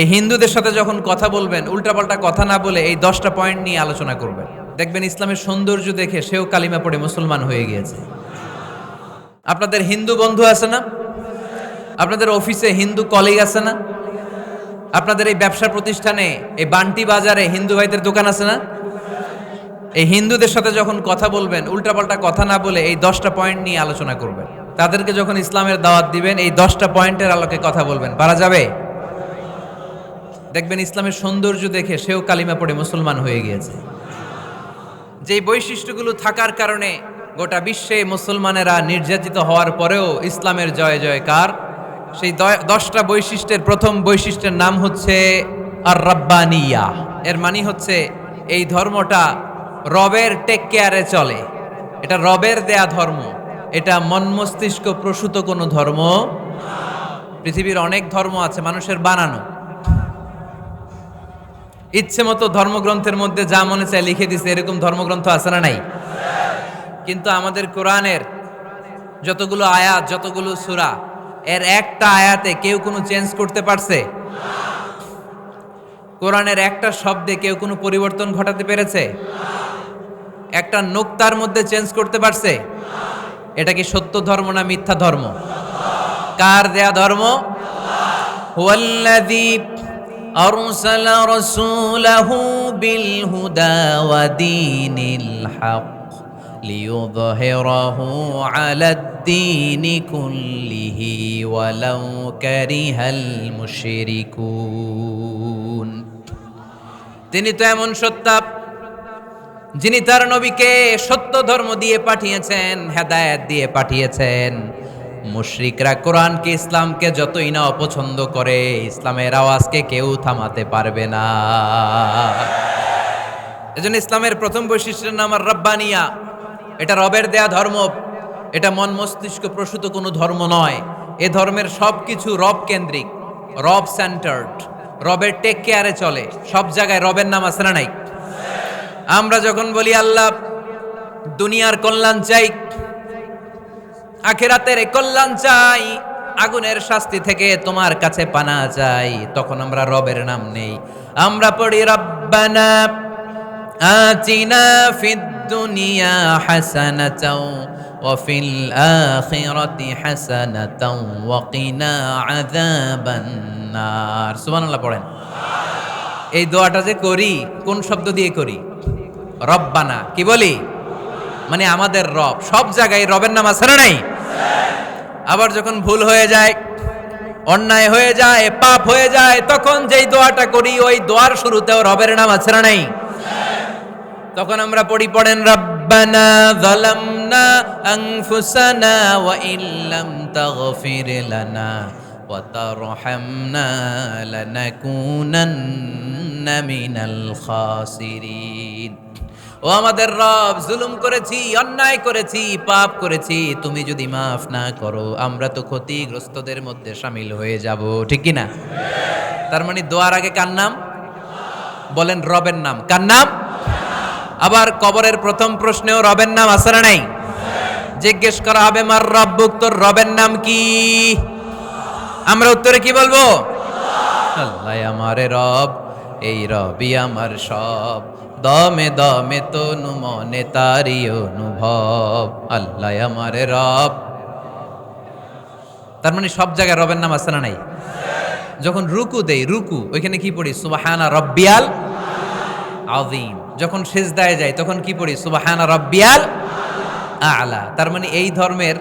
এই হিন্দুদের সাথে যখন কথা বলবেন, উল্টাপাল্টা কথা না বলে এই দশটা পয়েন্ট নিয়ে আলোচনা করবেন। দেখবেন ইসলামের সৌন্দর্য দেখে সেও কালিমা পড়ে মুসলমান হয়ে গিয়েছে। আপনাদের হিন্দু বন্ধু আছে না? আপনাদের অফিসে হিন্দু কলিগ আছে না? আপনাদের এই ব্যবসা প্রতিষ্ঠানে, এই বান্টি বাজারে হিন্দু ভাইদের দোকান আছে না? এই হিন্দুদের সাথে যখন কথা বলবেন, উল্টাপাল্টা কথা না বলে এই দশটা পয়েন্ট নিয়ে আলোচনা করবেন। তাদেরকে যখন ইসলামের দাওয়াত দিবেন, এই দশটা পয়েন্টের আলোকে কথা বলবেন। পারা যাবে? দেখবেন ইসলামের সৌন্দর্য দেখে সেও কালিমা পড়ে মুসলমান হয়ে গিয়েছে। যে বৈশিষ্ট্যগুলো থাকার কারণে গোটা বিশ্বে মুসলমানেরা নির্যাতিত হওয়ার পরেও ইসলামের জয় জয়কার, সেই দশটা বৈশিষ্ট্যের প্রথম বৈশিষ্ট্যের নাম হচ্ছে আর রব্বানিয়া এর মানে হচ্ছে এই ধর্মটা রবের টেক কেয়ারে চলে। এটা রবের দেয়া ধর্ম। এটা মন মস্তিষ্ক প্রসূত কোনো ধর্ম পৃথিবীর অনেক ধর্ম আছে, মানুষের বানানো। ইচ্ছে মতো ধর্মগ্রন্থের মধ্যে যা মনে চায় লিখে দিছে, এরকম ধর্মগ্রন্থ আছে না নাই? কিন্তু আমাদের কোরআনের যতগুলো আয়াত, যতগুলো সুরা, এর একটা আয়াতে কেউ কোনো চেঞ্জ করতে পারছে? কোরআনের একটা শব্দে কেউ কোনো পরিবর্তন ঘটাতে পেরেছে? একটা নোক্তার মধ্যে চেঞ্জ করতে পারছে? এটা কি সত্য ধর্ম না মিথ্যা ধর্ম? কার দেয়া ধর্ম? হুয়াল্লাযী أرسل رسوله بالهدى ودين الحق ليظهره على الدين كله ولو كره المشركون তিনি তো এমন সত্তা যিনি তার নবীকে সত্য ধর্ম দিয়ে পাঠিয়েছেন হেদায়েত দিয়ে পাঠিয়েছেন মুশরিকরা কোরআনকে, ইসলামকে যতই না অপছন্দ করে, ইসলামের আওয়াজকে কেউ থামাতে পারবে না। এজন্য ইসলামের প্রথম বৈশিষ্ট্যের নাম আর রব্বানিয়া। এটা রবের দেয়া ধর্ম, এটা মন মস্তিষ্ক প্রসূত কোনো ধর্ম নয়। এ ধর্মের সব কিছু রব কেন্দ্রিক, রব সেন্টার্ড রবের টেক কেয়ারে চলে। সব জায়গায় রবের নাম না নাই? আমরা যখন বলি, আল্লাহ, দুনিয়ার কল্যাণ চাই আখেরাতের কল্যাণ চাই, আগুনের শাস্তি থেকে তোমার কাছে পানা চাই, তখন আমরা রবের নাম নেই। আমরা পড়ি, রব্বানা আতিনা ফিদ দুনিয়া হাসানাতাও ওয়া ফিল আখিরাতি হাসানাতাও ওয়া কিনা আযাবান নার। সুবহানাল্লাহ পড়েন। এই দোয়াটা যে করি, কোন শব্দ দিয়ে করি? রব্বানা, কি বলি? মানে আমাদের রব, সব জায়গায় রবের নাম আছে না নাই? আবার যখন ভুল হয়ে যায়, অন্যায় হয়ে যায়, পাপ হয়ে যায়, তখন যেই দোয়াটা করি, ওই দোয়ার শুরুতেও রবের নাম আছে না নাই? তখন আমরা পড়ি, পড়েন, রব্বানা যালামনা আনফুসানা ওয়া ইল্লাম তাগফির লানা ওয়া তারহামনা লানাকুনান্না মিনাল খাসিরিন। ও আমাদের রব, জুলুম করেছি, অন্যায় করেছি, পাপ করেছি, তুমি যদি মাফ না করো, আমরা তো ক্ষতিগ্রস্তদের মধ্যে সামিল হয়ে যাব, ঠিক না? তার মানে দোয়ার আগে কার নাম? বলেন রবের নাম। কার নাম? আবার কবরের প্রথম প্রশ্নেও রবের নাম আছে না নাই? জিজ্ঞেস করা হবে, মার রব্বুক, তোর রবের নাম কি? আমরা উত্তরে কি বলব? আল্লাহ, আমারে রব এই রবি আমার সব। দমে দমে তনু মনে তারি অনুভব। আল্লাহ আমারে রব। তার মানে সব জায়গায় রবের নাম আছে না নাই? যখন রুকু দেই, রুকু, ওইখানে কি পড়ি? সুবাহানা রব্বিয়াল আযীম। যখন সেজদায় যায় তখন কি পড়ি? সুবাহানা রব্বিয়াল আলা। তার মানে এই ধর্মের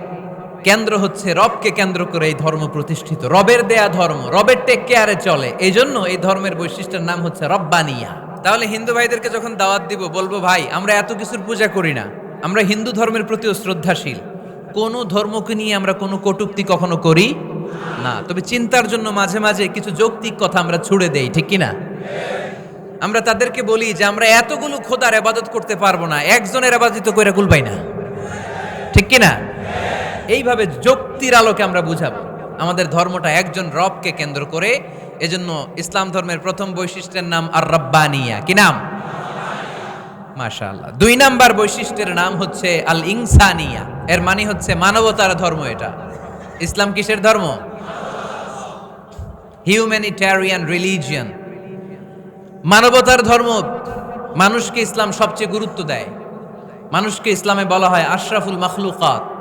কেন্দ্র হচ্ছে, রবকে কেন্দ্র করে এই ধর্ম প্রতিষ্ঠিত। রবের দেয়া ধর্ম, রবের টেক কেয়ারে চলে। এই জন্য এই ধর্মের বৈশিষ্ট্যের নাম হচ্ছে রব্বানিয়া। তাহলে হিন্দু ভাইদেরকে যখন দাওয়াত দিব, বলব, ভাই, আমরা এত কিছুর পূজা করি না। আমরা হিন্দু ধর্মের প্রতিও শ্রদ্ধাশীল। কোন ধর্মকে নিয়ে আমরা কোনো কটুক্তি কখনো করি না। তবে চিন্তার জন্য মাঝে মাঝে কিছু যৌক্তিক কথা আমরা ছুড়ে দেই, ঠিক কি না আমরা তাদেরকে বলি যে, আমরা এতগুলো খোদার আবাদত করতে পারব না। একজনের আবাদিত করে কুলবাই না। ঠিক কি না এইভাবে যুক্তির আলোকে আমরা বুঝাবো। আমাদের ধর্মটা একজন রবকে কেন্দ্র করে। এজন্য ইসলাম ধর্মের প্রথম বৈশিষ্ট্যের নাম আর রব্বানিয়া কি নাম? মাশাআল্লাহ। দুই নাম্বার বৈশিষ্ট্যের নাম হচ্ছে আল ইনসানিয়া এর মানে হচ্ছে মানবতার ধর্ম এটা। ইসলাম কিসের ধর্ম? হিউম্যানিটারিয়ান রিলিজিয়ান মানবতার ধর্ম মানুষকে ইসলাম সবচেয়ে গুরুত্ব দেয়। মানুষকে ইসলামে বলা হয় আশরাফুল মাখলুকাত।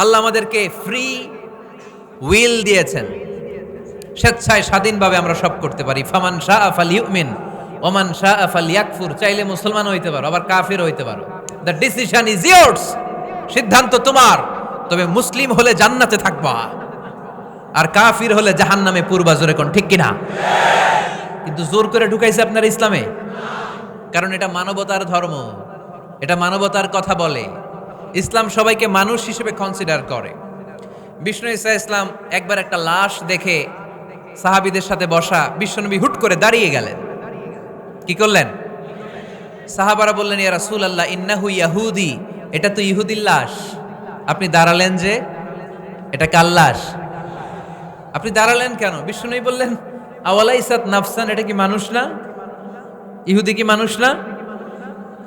আল্লাহ আমাদেরকে ফ্রি উইল দিয়েছেন। স্বেচ্ছায় স্বাধীনভাবে আমরা সব করতে পারি। ফামান শাহ আফাল ইউমিন ওমান শাহ আফাল ইয়াকফুর চাইলে মুসলমান হইতে পারো, আবার কাফির হইতে পারো। দ্য ডিসিশন ইজ ইয়ার্স সিদ্ধান্ত তোমার। তবে মুসলিম হলে জান্নাতে থাকবা। আর কাফির হলে জাহান্নামে পূর্বা জোরে কোন, ঠিক কিনা? কিন্তু জোর করে ঢুকাইছে আপনার ইসলামে? কারণ এটা মানবতার ধর্ম। এটা মানবতার কথা বলে। ইসলাম সবাইকে মানুষ হিসেবে কনসিডার করে। বিষ্ণু ইসা ইসলাম একবার একটা লাশ দেখে সাহাবিদের সাথে বসা বিশ্বনবী হুট করে দাঁড়িয়ে গেলেন। কি করলেন? সাহাবারা বললেন, ইয়া রাসূল আল্লাহ ইন্নাহু ইয়াহুদি। এটা তো ইহুদির লাশ। আপনি দাঁড়ালেন যে, এটা কার লাশ? আপনি দাঁড়ালেন কেন? বিষ্ণুই বললেন আওয়ালা ইসাত নাফসান, এটা কি মানুষ না? ইহুদি কি মানুষ না?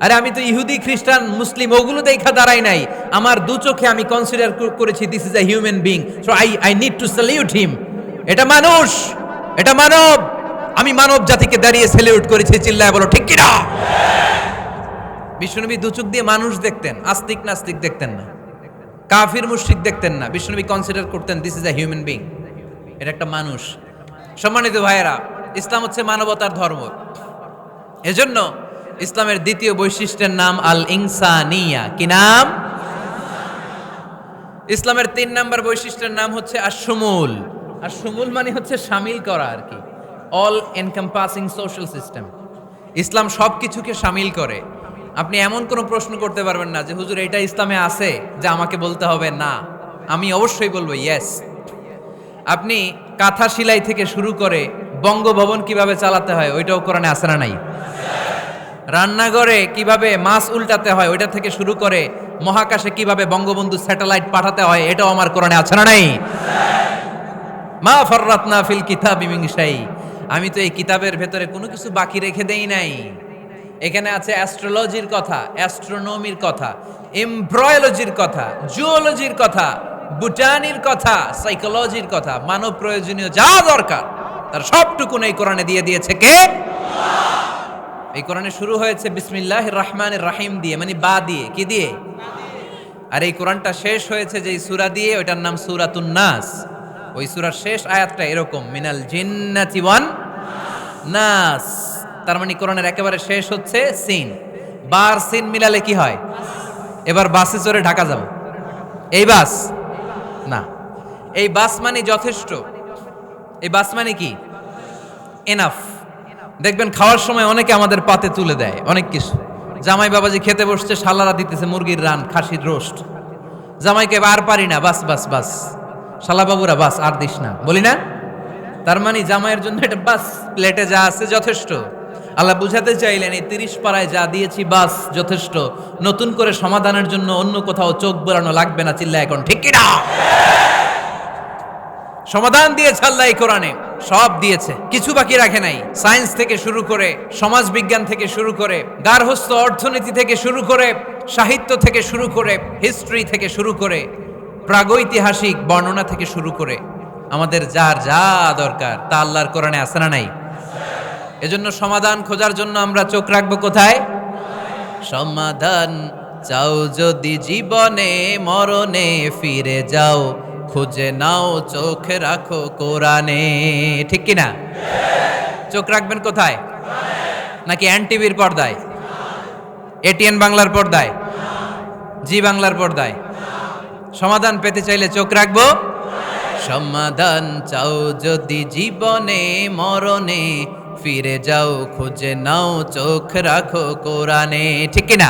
আরে আমি তো ইহুদি, খ্রিস্টান, মুসলিম ওগুলো দেখা দাঁড়াই নাই। আমার দু চোখে আমি কনসিডার করেছি this is a human being so I I need to salute him এটা মানুষ, এটা মানব। আমি মানব জাতিকে দাঁড়িয়ে স্যালিউট করেছি, চিল্লায় বলো, ঠিক কিনা? বিষ্ণুনবী দু চোখ দিয়ে মানুষ দেখতেন, আস্তিক নাস্তিক দেখতেন না। কাফির, মুশরিক দেখতেন না। বিষ্ণুনবী কনসিডার করতেন this is a human being এটা একটা মানুষ। সম্মানিত ভাইয়েরা, ইসলাম হচ্ছে মানবতার ধর্ম। এজন্য ইসলামের দ্বিতীয় বৈশিষ্ট্যের নাম আল ইনসানিয়া কি নাম? ইসলামের তিন নাম্বার বৈশিষ্ট্যের নাম হচ্ছে আসমুল আসমুল মানে হচ্ছে সামিল করা আর কি। All encompassing social system Islam সব কিছুকে সামিল করে। আপনি এমন কোনো প্রশ্ন করতে পারবেন না যে, হুজুর, এটা ইসলামে আছে যে আমাকে বলতে হবে? না। আমি অবশ্যই বলব ইয়েস আপনি কাঁথা সিলাই থেকে শুরু করে বঙ্গভবন কীভাবে চালাতে হয়, ওইটাও কোরআনে আসে না নাই? রান্নাঘরে কীভাবে মাছ উল্টাতে হয়, ওইটা থেকে শুরু করে মহাকাশে কীভাবে বঙ্গবন্ধু স্যাটেলাইট পাঠাতে হয়, এটাও আমার কোরআনে আছে না নাই? মা ফররাতনা ফিল কিতাব মিংসাই আমি তো এই কিতাবের ভেতরে কোনো কিছু বাকি রেখে দেই নাই। এখানে আছে অ্যাস্ট্রোলজির কথা, অ্যাস্ট্রোনমির কথা, এমব্রয়োলজির কথা, জুওলজির কথা, বুটানির কথা, সাইকোলজির কথা, মানব প্রয়োজনীয় যা দরকার, তার সবটুকুন এই কোরআনে দিয়ে দিয়েছে কে? এই কোরআনে শুরু হয়েছে বিসমিল্লাহ রহমানের রাহিম দিয়ে মানে বা দিয়ে। কি দিয়ে? আর এই কোরআনটা শেষ হয়েছে যে সুরা দিয়ে, ওইটার নাম সুরাতুন নাস। ওই সুরার শেষ আয়াতটা এরকম, মিনাল জিন্নাতি ওয়ান নাস। তার মানে কোরআনের একেবারে শেষ হচ্ছে সিন। বার সিন মিলালে কি হয়? এবার বাসে চড়ে ঢাকা যাব। এই বাস? না। এই বাস মানে যথেষ্ট। এই বাস মানে কি? এনাফ। দেখবেন খাওয়ার সময় অনেকে আমাদের পাতে তুলে দেয়, অনেক কিছু। জামাই বাবাজি খেতে বসছে শালারা দিতেছে মুরগির রান, খাসির রোস্ট। জামাইকে আর পারি না, বাস বাস বাস। শালা বাবুরা, বাস, আর দিস না। বলি না? তার মানে জামাইয়ের জন্য এটা বাস, প্লেটে যা আছে যথেষ্ট। আল্লাহ বুঝাতে চাইলেন, এই তিরিশ পাড়ায় যা দিয়েছি বাস, যথেষ্ট। নতুন করে সমাধানের জন্য অন্য কোথাও চোখ বোলানো লাগবে না চিল্লা এখন, ঠিক কিনা? সমাধান দিয়েছে আল্লাহ এই কোরআনে। সব দিয়েছে, কিছু বাকি রাখে নাই। সায়েন্স থেকে শুরু করে সমাজ বিজ্ঞান থেকে শুরু করে গার্হস্থ অর্থনীতি থেকে শুরু করে, সাহিত্য থেকে শুরু করে, হিস্ট্রি থেকে শুরু করে, প্রাগৈতিহাসিক বর্ণনা থেকে শুরু করে, আমাদের যার যা দরকার, তা আল্লাহর কোরআনে আছে না নাই? এজন্য সমাধান খোঁজার জন্য আমরা চোখ রাখব কোথায়? সমাধান চাও যদি জীবনে, মরণে ফিরে যাও খুঁজে নাও, চোখ রাখো কোরআনে। ঠিক কি না চোখ রাখবেন কোথায়? নাকি এন টিভির পর্দায়? এটিএন বাংলার পর্দায়? জি বাংলার পর্দায়। সমাধান পেতে চাইলে চোখ রাখব? সমাধান চাও যদি জীবনে, মরণে, ফিরে যাও, খুঁজে নাও, চোখ রাখো কোরআনে। ঠিক কি না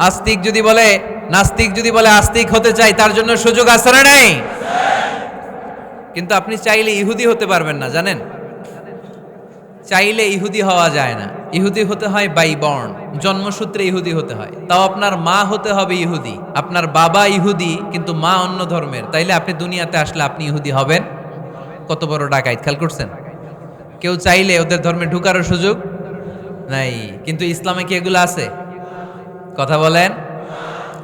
আস্তিক যদি বলে, নাস্তিক যদি বলে আস্তিক হতে চাই, তার জন্য সুযোগ আছে না নাই? কিন্তু আপনি চাইলে ইহুদি হতে পারবেন না, জানেন? চাইলে ইহুদি হওয়া যায় না। ইহুদি হতে হয় বাই বর্ণ জন্মসূত্রে ইহুদি হতে হয়। তাও আপনার মা হতে হবে ইহুদি। আপনার বাবা ইহুদি, কিন্তু মা অন্য ধর্মের। তাইলে আপনি দুনিয়াতে আসলে আপনি ইহুদি হবেন? কত বড় ডাকাইত, খেয়াল করছেন? কেউ চাইলে ওদের ধর্মে ঢুকারও সুযোগ নাই। কিন্তু ইসলামে কি এগুলো আছে? কথা বলেন।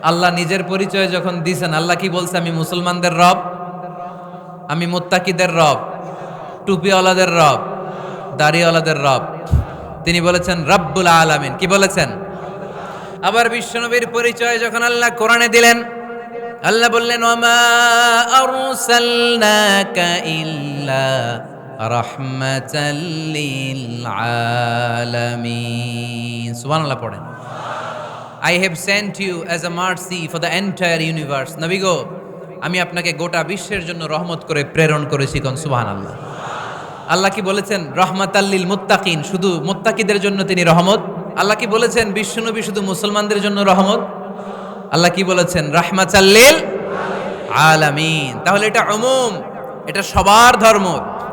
আল্লাহ নিজের পরিচয় যখন দিছেন, আল্লাহ কি বলছে? আমি মুসলমানদের রব, আমি মোত্তাকিদের রব, টুপিওয়ালাদের রব, দাড়িওয়ালাদের রব। তিনি বলেছেন, রব্বুল আলামিন। কি বলেছেন? আবার বিশ্বনবীর পরিচয় যখন আল্লাহ কোরআনে দিলেন, আল্লাহ বললেন আলামিন। সুবহানাল্লাহ পড়েন। I have sent you as a mercy for the entire universe নবী গো, আমি আপনাকে গোটা বিশ্বের জন্য রহমত করে প্রেরণ করেছি কোন? সুবহান আল্লাহ আল্লাহ কি বলেছেন? রহমাত আল্লিল মুত্তাকিন, শুধু মুত্তাকিদের জন্য তিনি রহমত। আল্লাহ কি বলেছেন? বিশ্বনবী শুধু মুসলমানদের জন্য রহমত। আল্লাহ কি বলেছেন? রাহমাত আল্লিল আলামিন। তাহলে এটা অমুম এটা সবার ধর্ম।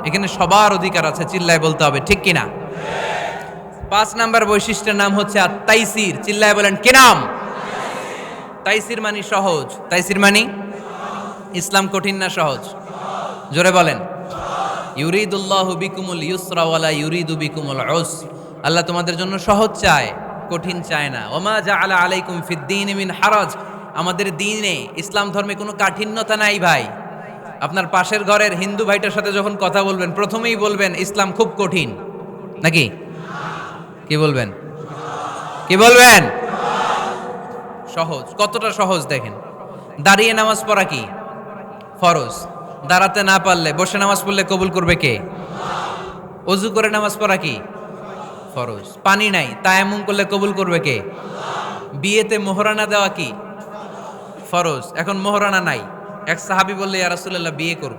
এখানে সবার অধিকার আছে, চিল্লায় বলতে হবে, ঠিক কিনা? পাঁচ নাম্বার বৈশিষ্ট্যের নাম হচ্ছে তাইসির। চিল্লায় বলেন, কি নাম? তাইসির মানি সহজ। তাইসির মানি? ইসলাম কঠিন না সহজ? জোরে বলেন। ইউরিদুল্লাহ বিকুমুল ইউসরা ইউরিদু বিকুমুল উস আল্লাহ তোমাদের জন্য সহজ চায়, কঠিন চায় না। ওমা জাআলা আলাইকুম ফিদ্দিন মিন হারাজ। আমাদের দিনে ইসলাম ধর্মে কোনো কাঠিন্যতা নাই ভাই। আপনার পাশের ঘরের হিন্দু ভাইটার সাথে যখন কথা বলবেন, প্রথমেই বলবেন, ইসলাম খুব কঠিন। নাকি? কি বলবেন? কি বলবেন? সহজ। কতটা সহজ দেখেন। দাঁড়িয়ে নামাজ পড়া কি? ফরজ। দাঁড়াতে না পারলে, বসে নামাজ পড়লে কবুল করবে কে? অজু করে নামাজ পড়া কি? ফরজ। পানি নাই তায়ামুম করলে কবুল করবে কে? বিয়েতে মোহরানা দেওয়া কি? ফরজ। এখন মোহরানা নাই। এক সাহাবি বললে, ইয়া রাসূলুল্লাহ, বিয়ে করব।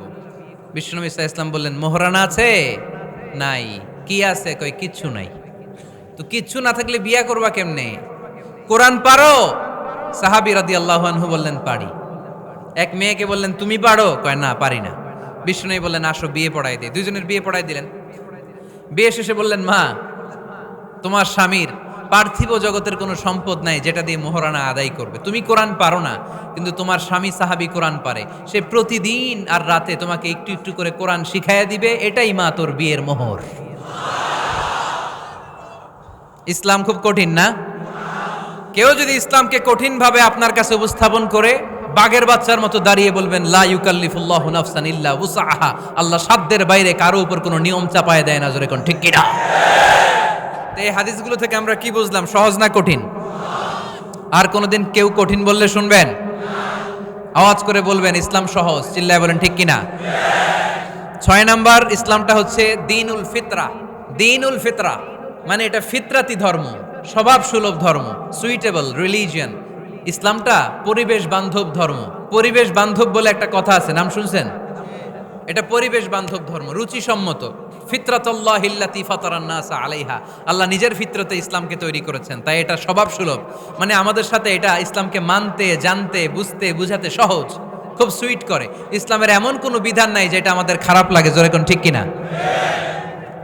বিষ্ণু ইসা ইসলাম বললেন, মোহরানা আছে? নাই। কি আছে? কই, কিচ্ছু নাই। তো কিচ্ছু না থাকলে বিয়া করবা কেমনে? কোরআন পারো? সাহাবি রাদি আল্লাহানহু বললেন, পারি। এক মেয়েকে বললেন, তুমি পারো? কয়, না, পারি না। বিষ্ণু বললেন, আসো, বিয়ে পড়াই দে। দুইজনের বিয়ে পড়াই দিলেন। বিয়ে শেষে বললেন, মা, তোমার স্বামীর পার্থিব জগতের কোনো সম্পদ নাই যেটা দিয়ে মোহরানা আদায় করবে। তুমি কোরআন পারো না, কিন্তু তোমার স্বামী সাহাবি কোরআন পারে। সে প্রতিদিন আর রাতে তোমাকে একটু একটু করে কোরআন শিখাইয়া দিবে। এটাই মা তোর বিয়ের মোহর। ইসলাম খুব কঠিন না? কেউ যদি ইসলামকে কঠিনভাবে আপনার কাছে উপস্থাপন করে বাগের বাচ্চার মতো দাঁড়িয়ে বলবেন, লা ইউকাল্লিফুল্লাহু নাফসান ইল্লা উসাহা আল্লাহ সাধ্যের বাইরে কারও উপর কোনো নিয়ম চাপায় দেয় না, জোরে কোন, ঠিক কিনা? তো এই হাদিসগুলো থেকে আমরা কি বুঝলাম? সহজ না কঠিন? আর কোনোদিন কেউ কঠিন বললে শুনবেন? আওয়াজ করে বলবেন, ইসলাম সহজ চিল্লায় বলেন, ঠিক কিনা? ছয় নাম্বার, ইসলামটা হচ্ছে দিনুল ফিতরা দিনুল ফিতরা। মানে এটা ফিতরাতি ধর্ম স্বভাব সুলভ ধর্ম সুইটেবল রিলিজিয়ান ইসলামটা পরিবেশ বান্ধব ধর্ম। পরিবেশ বান্ধব বলে একটা কথা আছে, নাম শুনছেন? এটা পরিবেশ বান্ধব ধর্ম, রুচিসম্মত। ফিতরাতল্লাহ হিল্লাতি ফাতারান্নাসা আলাইহা। আল্লাহ নিজের ফিতরতে ইসলামকে তৈরি করেছেন, তাই এটা স্বভাব সুলভ মানে আমাদের সাথে এটা ইসলামকে মানতে, জানতে, বুঝতে, বুঝাতে সহজ, খুব সুইট করে। ইসলামের এমন কোনো বিধান নাই যেটা আমাদের খারাপ লাগে, জোরে কোন ঠিক কিনা?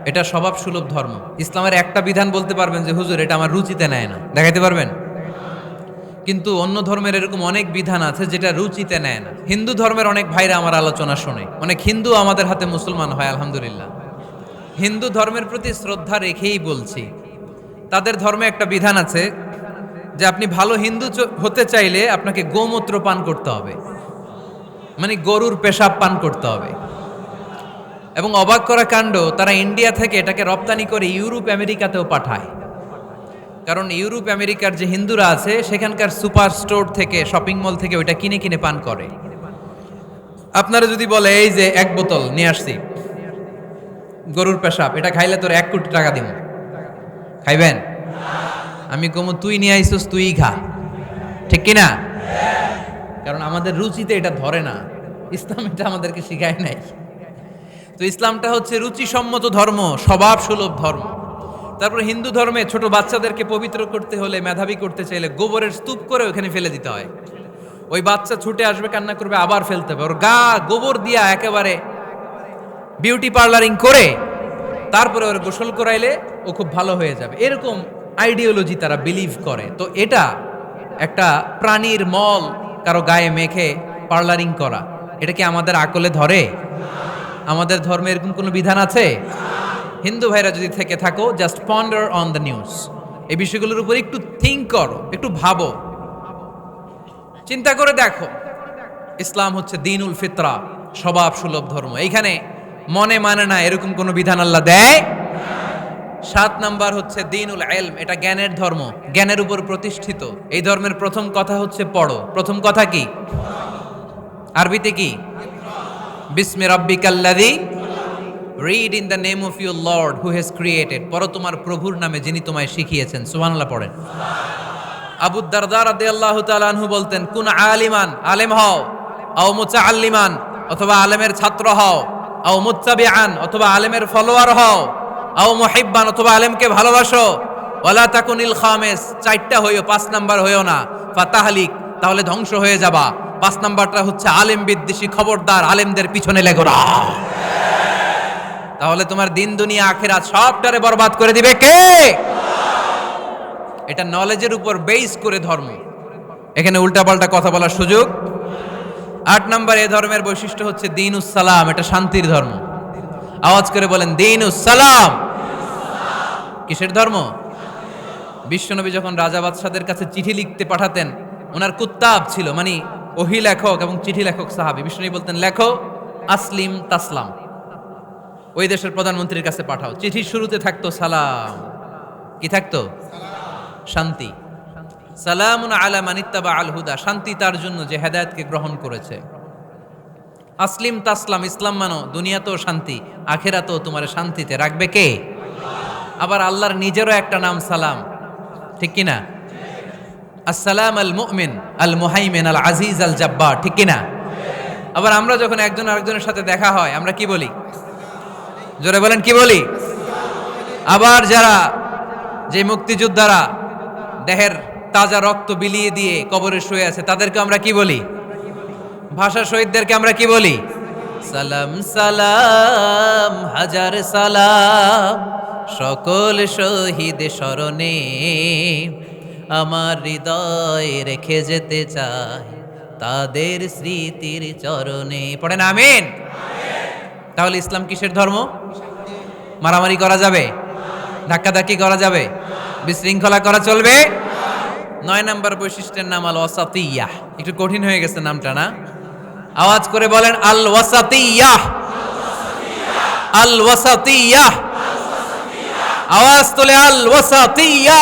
এটা স্বভাব সুলভ ধর্ম। ইসলামের একটা বিধান বলতে পারবেন যে, হুজুর, এটা আমার রুচিতে নেয় না। দেখাইতে পারবেন? কিন্তু অন্য ধর্মের এরকম অনেক বিধান আছে যেটা রুচিতে নেয় না। হিন্দু ধর্মের অনেক ভাইরা আমার আলোচনা শোনে। অনেক হিন্দু আমাদের হাতে মুসলমান হয়, আলহামদুলিল্লাহ। হিন্দু ধর্মের প্রতি শ্রদ্ধা রেখেই বলছি। তাদের ধর্মে একটা বিধান আছে যে, আপনি ভালো হিন্দু হতে চাইলে আপনাকে গোমূত্র পান করতে হবে। মানে গরুর পেশাব পান করতে হবে। এবং অবাক করা কাণ্ড, তারা ইন্ডিয়া থেকে এটাকে রপ্তানি করে ইউরোপ, আমেরিকাতেও পাঠায়। কারণ ইউরোপ, আমেরিকার যে হিন্দুরা আছে, সেখানকার সুপার স্টোর থেকে, শপিং মল থেকে ওইটা কিনে কিনে পান করে। আপনারা যদি বলে, এই যে এক বোতল, নিয়ে আসছি। গরুর পেশাব, এটা খাইলে তোর এক কোটি টাকা দিব খাইবেন? আমি কমু, তুই নিয়ে আইসস, তুই খা ঠিক কিনা? কারণ আমাদের রুচিতে এটা ধরে না। ইসলাম এটা আমাদেরকে শিখায় নাই। তো ইসলামটা হচ্ছে রুচিসম্মত ধর্ম স্বভাব সুলভ ধর্ম। তারপর হিন্দু ধর্মে ছোট বাচ্চাদেরকে পবিত্র করতে হলে মেধাবী করতে চাইলে গোবরের স্তূপ করে ওখানে ফেলে দিতে হয়। ওই বাচ্চা ছুটে আসবে, কান্না করবে, আবার ফেলতে হবে। ওর গা গোবর দিয়া একেবারে বিউটি পার্লারিং করে, তারপরে ওর গোসল করাইলে ও খুব ভালো হয়ে যাবে। এরকম আইডিওলজি তারা বিলিভ করে। তো এটা একটা প্রাণীর মল কারও গায়ে মেখে পার্লারিং করা। এটা কি আমাদের আকলে ধরে? আমাদের ধর্মে এরকম কোনো বিধান আছে? হিন্দু ভাইরা যদি থেকে থাকো just ponder on the news এই বিষয়গুলোর উপর একটু থিঙ্ক করো, একটু ভাবো। চিন্তা করে দেখো। ইসলাম হচ্ছে দিনুল ফিতরা, স্বভাব সুলভ ধর্ম। এইখানে মনে মানে না এরকম কোনো বিধান আল্লাহ দেয়? সাত নাম্বার হচ্ছে দিনুল এলম, এটা জ্ঞানের ধর্ম, জ্ঞানের উপর প্রতিষ্ঠিত। এই ধর্মের প্রথম কথা হচ্ছে পড়ো। প্রথম কথা কি? আরবিতে কি? বিস্মে রব্বিকাল্লাদি read in the name of your lord who has created পড়ো তোমার প্রভুর নামে যিনি তোমায় শিখিয়েছেন। সুবহানাল্লাহ পড়েন। আবু দারদার রাদিয়াল্লাহু তাআলা আনহু বলতেন, কোন আলিমান, আলেম হও, আও মুতাআল্লিমান, অথবা আলেমের ছাত্র হও, আও মুত্তাবিআন, অথবা আলেমের ফলোয়ার হও, আও মুহিব্বান, অথবা আলেমকে ভালোবাসো, ওয়ালা তাকুনিল খামেস, চারটা হইও, পাঁচ নাম্বার হইও না, ফাতাহলিক, তাহলে ধ্বংস হয়ে যাবা। পাঁচ নাম্বারটা হচ্ছে আলেম বিদ্বেষী খবরদার, আলেমদের পিছনে লেগো না। তাহলে তোমার দিন, দুনিয়া, আখেরাত সবটারে বরবাদ করে দিবে কে? এটা নলেজের উপর বেস করে ধর্ম। এখানে উল্টাপাল্টা কথা বলার সুযোগ। আট নম্বর, এ ধর্মের বৈশিষ্ট্য হচ্ছে দিন সালাম এটা শান্তির ধর্ম। আওয়াজ করে বলেন দিন সালাম কিসের ধর্ম? বিশ্বনবী যখন রাজা বাদশাদের কাছে চিঠি লিখতে পাঠাতেন, ওনার কুত্তাব ছিল মানে ওহি লেখক এবং চিঠি লেখক সাহাবি। বিষ্ণু বলতেন, লেখো, আসলিম তাসলাম। ওই দেশের প্রধানমন্ত্রীর কাছে পাঠাও। চিঠির শুরুতে থাকতো সালাম। কি থাকতো? শান্তি। সালামুন আলা মানিত্তাবা আল হুদা। শান্তি তার জন্য যে হেদায়েতকে গ্রহণ করেছে। আসলিম তাসলাম, ইসলাম মানো, দুনিয়াতেও শান্তি, আখেরাতেও তোমার শান্তিতে রাখবে কে? আবার আল্লাহর নিজেরও একটা নাম সালাম। ঠিক কিনা? আসসালাম আল মুমিন, আল মুহাইমিন, আল আজিজ, আল জাব্বার ঠিক কিনা? আবার আমরা যখন একজন আরেকজনের সাথে দেখা হয়, আমরা কি বলি? জোরে বলেন, কি বলি? আবার যারা যে মুক্তিযোদ্ধারা দেহের তাজা রক্ত বিলিয়ে দিয়ে কবরে শুয়ে আছে, তাদেরকে আমরা কি বলি? ভাষা শহীদদেরকে আমরা কি বলি? সালাম সালাম, হাজার সালাম, সকল শহীদ স্মরণে। আমার হৃদয় রেখে যেতে চাই তাদের স্মৃতির চরণে। পড়েন, আমিন। তাহলে ইসলাম কিসের ধর্ম? মারামারি করা যাবে? ধাক্কাধাক্কি করা যাবে? বিশৃঙ্খলা করা চলবে? নয় নাম্বার বৈশিষ্ট্যের নাম আল ওয়াসাতিয়া একটু কঠিন হয়ে গেছে নামটা, না? আওয়াজ করে বলেন আল ওয়াসাতিয়া আল ওয়াসাতিয়া আওয়াজ তোলে আল ওয়াসাতিয়া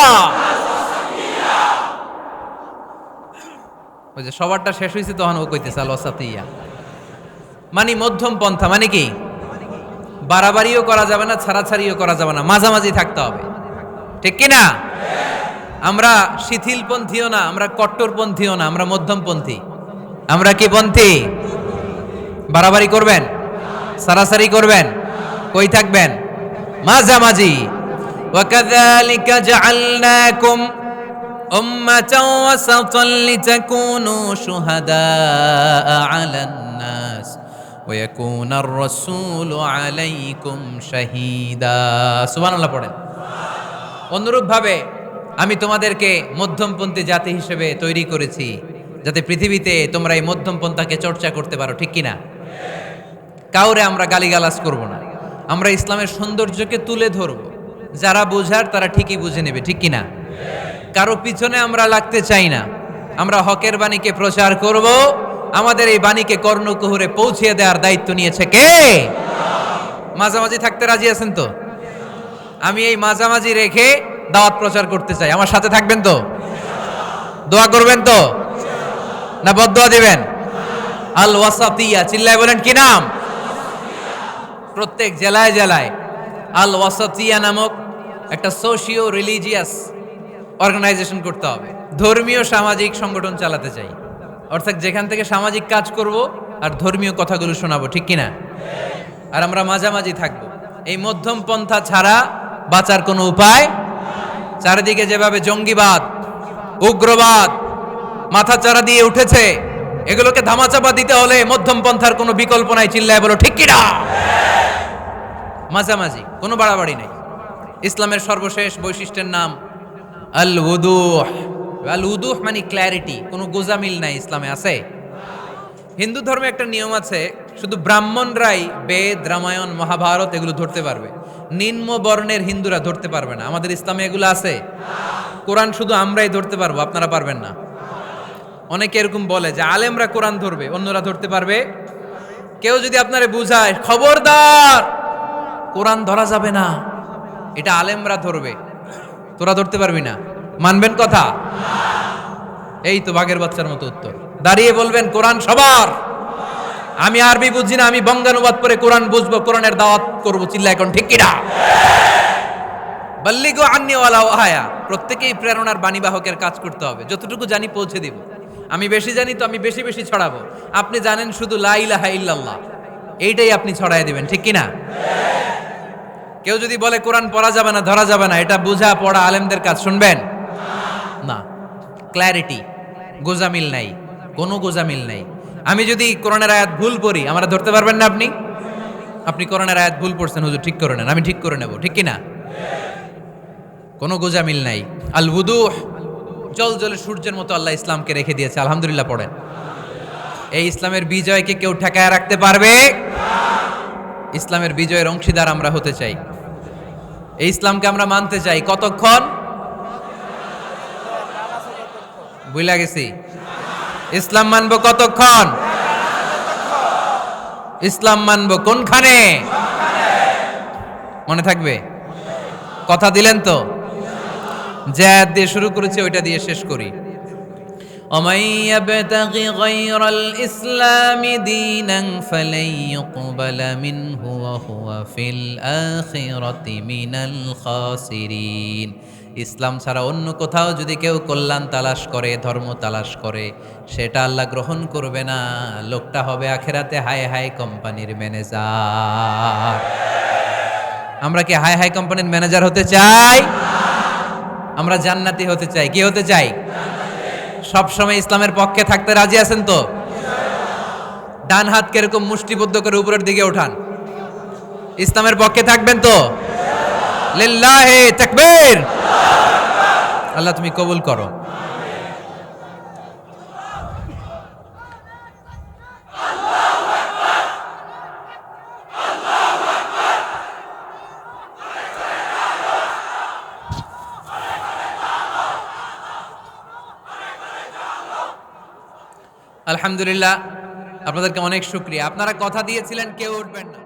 ওই যে সবারটা শেষ হয়েছে তখন ও কইতেছে আল ওয়াসাতিয়া মানে মধ্যম পন্থা মানে কি বাড়াবাড়িও করা যাবে না ছাড়াছাড়িও করা যাবে না মাঝামাঝি থাকতে হবে ঠিক কি না আমরা শিথিলপন্থীও না আমরা কট্টরপন্থীও না আমরা মধ্যমপন্থী আমরা কি পন্থী বাড়াবাড়ি করবেন সারাসারি করবেন কই থাকবেন মাঝামাঝি وكذلك جعلناكم أمة وسطا لتكونوا شهداء على الناس ويكون الرسول عليكم شهيدا سبحان الله পড়েন অনুরূপভাবে আমি তোমাদেরকে মধ্যমপন্থী জাতি হিসেবে তৈরি করেছি যাতে পৃথিবীতে তোমরা এই মধ্যমপন্থাকে চর্চা করতে পারো ঠিক কিনা কাউরে আমরা গালিগালাজ করব না আমরা ইসলামের সৌন্দর্যকে তুলে ধরব যারা বোঝার তারা ঠিকই বুঝে নেবে ঠিক কিনা কারও পিছনে আমরা লাগতে চাই না। আমরা হকের বাণীকে প্রচার করব। আমাদের এই বাণীকে কর্ণকুহরে পৌঁছিয়ে দেওয়ার দায়িত্ব নিয়েছে কে? মাঝামাঝি থাকতে রাজি আছেন তো? আমি এই মাঝামাঝি রেখে দাওয়াত প্রচার করতে চাই। আমার সাথে থাকবেন তো? দোয়া করবেন তো? না বদোয়া দিবেন? আল ওয়াসাতিয়া, চিল্লায় বলেন কি নাম? প্রত্যেক জেলায় জেলায় আল ওয়াসাতিয়া নামক একটা সোশিও রিলিজিয়াস অর্গানাইজেশন করতে হবে। ধর্মীয় সামাজিক সংগঠন চালাতে চাই। অর্থাৎ যেখান থেকে সামাজিক কাজ করব আর ধর্মীয় কথাগুলো শোনাবো, ঠিক কিনা? আর আমরা মাঝামাঝি থাকব। এই মধ্যম পন্থা ছাড়া বাঁচার কোনো উপায়? চারিদিকে যেভাবে জঙ্গিবাদ, উগ্রবাদ মাথা চারা দিয়ে উঠেছে, এগুলোকে ধামাচাপা দিতে হলে মধ্যম পন্থার কোনো বিকল্প নাই চিল্লায় বলো, ঠিক কিনা? মাঝামাঝি, কোনো বাড়াবাড়ি নেই। ইসলামের সর্বশেষ বৈশিষ্ট্যের নাম আল উদুহ আল উদুহ মানে ক্ল্যারিটি কোনো গোজামিল নাই ইসলামে, আছে? হিন্দু ধর্মে একটা নিয়ম আছে, শুধু ব্রাহ্মণরাই বেদ, রামায়ণ, মহাভারত এগুলো ধরতে পারবে। নিম্ন বর্ণের হিন্দুরা ধরতে পারবে না। আমাদের ইসলামে এগুলো আছে। কোরআন শুধু আমরাই ধরতে পারব, আপনারা পারবেন না। অনেকে এরকম বলে যে আলেমরা কোরআন ধরবে, অন্যরা ধরতে পারবে? কেউ যদি আপনারে বুঝায়, খবরদার! কোরআন ধরা যাবে না। এটা আলেমরা ধরবে। তোরা ধরতে পারবি না। মানবেন কথা? এই তো বাঘের বাচ্চার মতো উত্তর। দাঁড়িয়ে বলবেন, কোরআন সবার। আমি আরবি বুঝি না, আমি বঙ্গানুবাদ করে কোরআন বুঝব, কোরআনের দাওয়াত করব। চিল্লা এখন ঠিক কিনা? বাল্লিগো আন্নিওয়ালা হায়া প্রত্যেকেই প্রেরণার বাণীবাহকের কাজ করতে হবে। যতটুকু জানি পৌঁছে দিব। আমি বেশি জানি তো আমি বেশি বেশি ছড়াবো। আপনি জানেন শুধু লা ইলাহা ইল্লাল্লাহ। এইটাই আপনি ছড়াই দিবেন, ঠিক কিনা? কেউ যদি বলে কোরআন পড়া যাবে না, ধরা যাবে না, এটা বোঝা পড়া আলেমদের কাজ, শুনবেন? না ক্ল্যারিটি গোজামিল নাই, কোনো গোজামিল নাই। আমি যদি কোরআনের আয়াত ভুল পড়ি, আমরা ধরতে পারবেন না আপনি? আপনি কোরআনের আয়াত ভুল পড়ছেন, হুজুর, ঠিক করে নেন, আমি ঠিক করে নেব, ঠিক কিনা? কোনো গোজামিল নাই। আল উদুহ জল জলে সূর্যের মতো আল্লাহ ইসলামকে রেখে দিয়েছে, আলহামদুলিল্লাহ পড়েন। এই ইসলামের বিজয়কে কেউ ঠেকায় রাখতে পারবে? ইসলামের বিজয়ের অংশীদার আমরা হতে চাই। এই ইসলামকে আমরা মানতে চাই। কতক্ষণ? বুঝলা গেছি? ইসলাম মানব কতক্ষণ? ইসলাম মানব কোনখানে? মনে থাকবে? কথা দিলেন তো? জায়াত দিয়ে শুরু করেছে, ওইটা দিয়ে শেষ করি। ومن يبتغ غير الإسلام دينا فلن يقبل منه وهو في الآخرة من الخاسرين ইসলাম ছাড়া অন্য কোথাও যদি কেউ কল্যাণ তালাশ করে ধর্ম তালাশ করে সেটা আল্লাহ গ্রহণ করবে না লোকটা হবে আখেরাতে হাই হাই কোম্পানির ম্যানেজার আমরা কি হাই হাই কোম্পানির ম্যানেজার হতে চাই আমরা জান্নাতি হতে চাই কি হতে চাই সব সময় ইসলামের পক্ষে থাকতে রাজি আছেন তো? ডান হাত কীরকম মুষ্টিবদ্ধ করে উপরের দিকে ওঠান ইসলামের পক্ষে থাকবেন তো? আল্লাহ তুমি কবুল করো। আলহামদুলিল্লাহ আপনাদেরকে অনেক শুক্রিয়া। আপনারা কথা দিয়েছিলেন কেউ উঠবেন না।